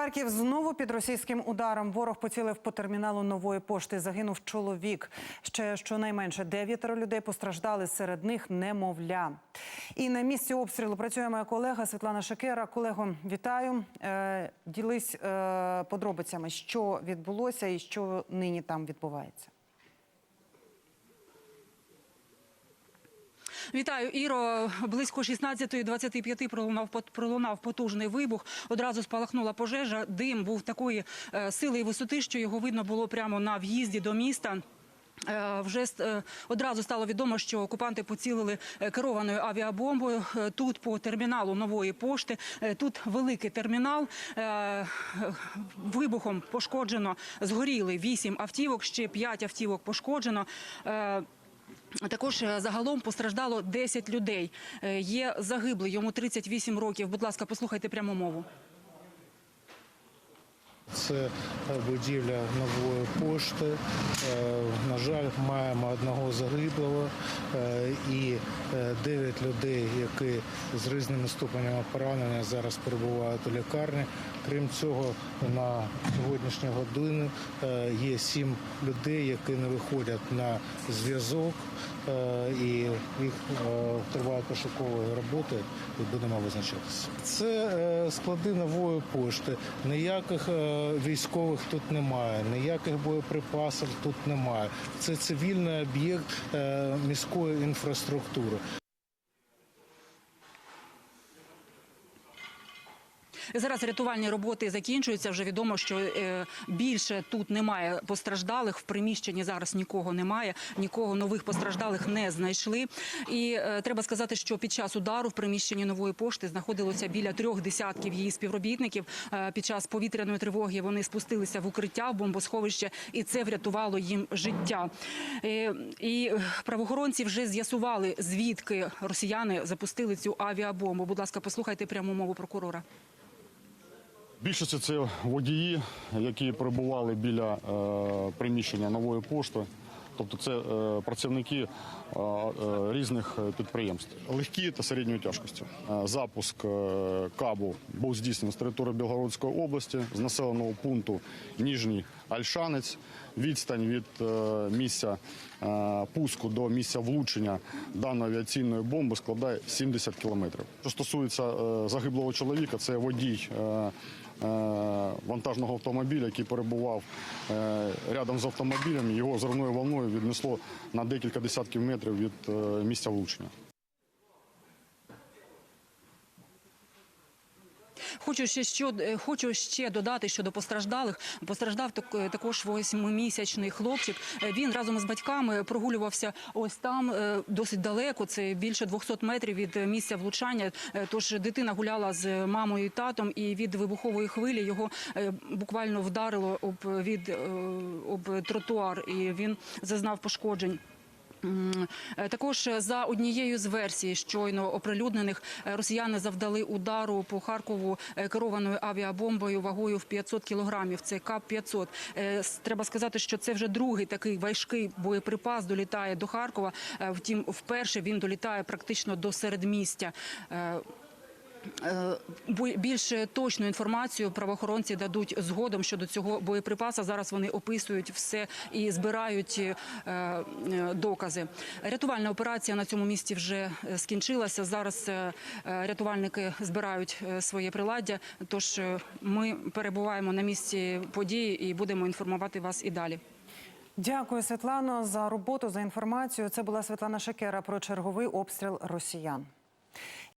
Харків знову під російським ударом. Ворог поцілив по терміналу нової пошти. Загинув чоловік. Ще щонайменше дев'ятеро людей постраждали. Серед них немовля. І на місці обстрілу працює моя колега Світлана Шакера. Колего, вітаю. Е, ділись е, подробицями, що відбулося і що нині там відбувається. Вітаю, Іро. Близько 16.25 пролунав пролунав потужний вибух. Одразу спалахнула пожежа. Дим був такої е, сили і висоти, що його видно було прямо на в'їзді до міста. Е, Вже е, одразу стало відомо, що окупанти поцілили керованою авіабомбою тут по терміналу нової пошти. Тут великий термінал. Вибухом пошкоджено згоріли вісім автівок, ще п'ять автівок пошкоджено. Також е, загалом постраждало 10 людей. Е, Є загиблий, йому 38 років. Будь ласка, послухайте пряму мову. Це е, будівля нової пошти. Е, На жаль, маємо одного загиблого е, і дев'ять людей, які з різними ступенями поранення зараз перебувають у лікарні. Крім цього, на сьогоднішню годину є сім людей, які не виходять на зв'язок, і їх тривають пошукові роботи, і будемо визначатися. Це склади нової пошти. Ніяких військових тут немає, ніяких боєприпасів тут немає. Це цивільний об'єкт е, міської інфраструктури. Зараз рятувальні роботи закінчуються. Вже відомо, що е, більше тут немає постраждалих. В приміщенні зараз нікого немає, нікого нових постраждалих не знайшли. І е, треба сказати, що під час удару в приміщенні нової пошти знаходилося біля трьох десятків її співробітників. Е, Під час повітряної тривоги вони спустилися в укриття в бомбосховище, і це врятувало їм життя. І правоохоронці вже з'ясували, звідки росіяни запустили цю авіабомбу. Будь ласка, послухайте пряму мову прокурора. Більшості це водії, які перебували біля е, приміщення нової пошти. Тобто це е, працівники е, різних підприємств, легкі та середньої тяжкості. Запуск кабу був здійснений з території Білгородської області, з населеного пункту Ніжній Альшанець. Відстань від місця пуску до місця влучення даної авіаційної бомби складає 70 кілометрів. Що стосується е, загиблого чоловіка, це водій. е, е, Вантажного автомобіля, який перебував е, рядом з автомобілем, його зривною волною віднесло на декілька десятків метрів від е, місця влучення. Хочу ще що е, хочу ще додати щодо постраждалих. Постраждав е, також восьмимісячний хлопчик. Е, Він разом із батьками прогулювався ось там досить далеко. Це більше 200 метрів від місця влучання. Тож дитина гуляла з мамою і татом, і від вибухової хвилі його буквально вдарило об від об тротуар, і він зазнав пошкоджень. Е, Також е, за однією з версій щойно оприлюднених е, росіяни завдали удару по Харкову керованою авіабомбою вагою в 500 кілограмів. Це КАП-500. Е, Треба сказати, що це вже другий такий важкий боєприпас долітає до Харкова. Втім, вперше він долітає практично до середмістя. Е, Більш точну інформацію правоохоронці дадуть згодом щодо цього боєприпаса. Зараз вони описують все і збирають е, е, докази. Рятувальна операція на цьому місці вже скінчилася. Зараз рятувальники збирають своє приладдя. Тож ми перебуваємо на місці події і будемо інформувати вас і далі. Дякую, Світлано, за роботу, за інформацію. Це була Світлана Шакера про черговий обстріл росіян.